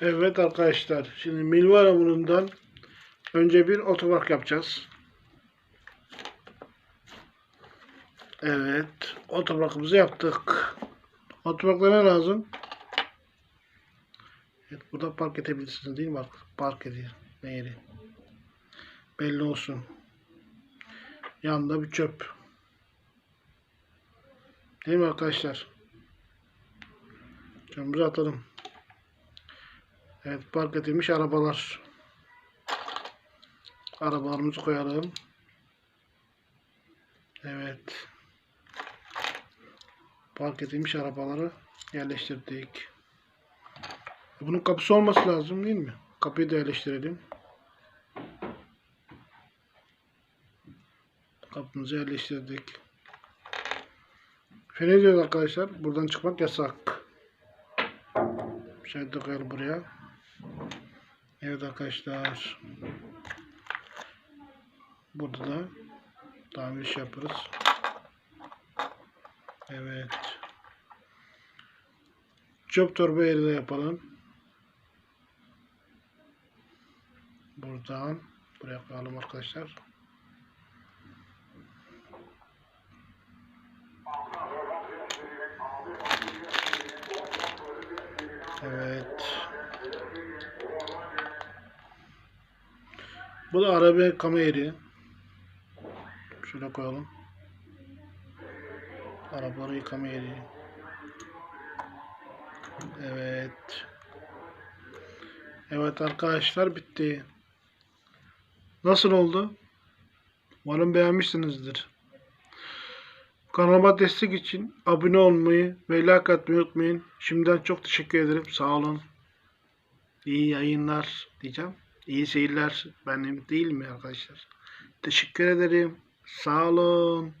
Evet arkadaşlar. Şimdi Milvara bundan önce bir otopark yapacağız. Evet. Otoparkımızı yaptık. Otoparkta ne lazım? Evet, burada park edebilirsiniz değil mi? Park ediyor. Ne yeri? Belli olsun. Yanında bir çöp. Değil mi arkadaşlar? Çöpümüzü atalım. Evet park edilmiş arabalar. Arabalarımızı koyalım. Evet. Park edilmiş arabaları yerleştirdik. Bunun kapısı olması lazım değil mi? Kapıyı da yerleştirelim. Kapımızı yerleştirdik. Fene diyoruz arkadaşlar. Buradan çıkmak yasak. De koyalım buraya. Evet arkadaşlar. Burada da tamir iş yaparız. Evet. Çöp torba yeri de yapalım. Buradan buraya koyalım arkadaşlar. Bu da araba yıkama yeri. Şöyle koyalım. Arabaları yıkama yeri. Evet. Evet arkadaşlar bitti. Nasıl oldu? Umarım beğenmişsinizdir. Kanalıma destek için abone olmayı ve like atmayı unutmayın. Şimdiden çok teşekkür ederim. Sağ olun. İyi yayınlar diyeceğim. İyi seyirler benim değil mi arkadaşlar? Teşekkür ederim. Sağ olun.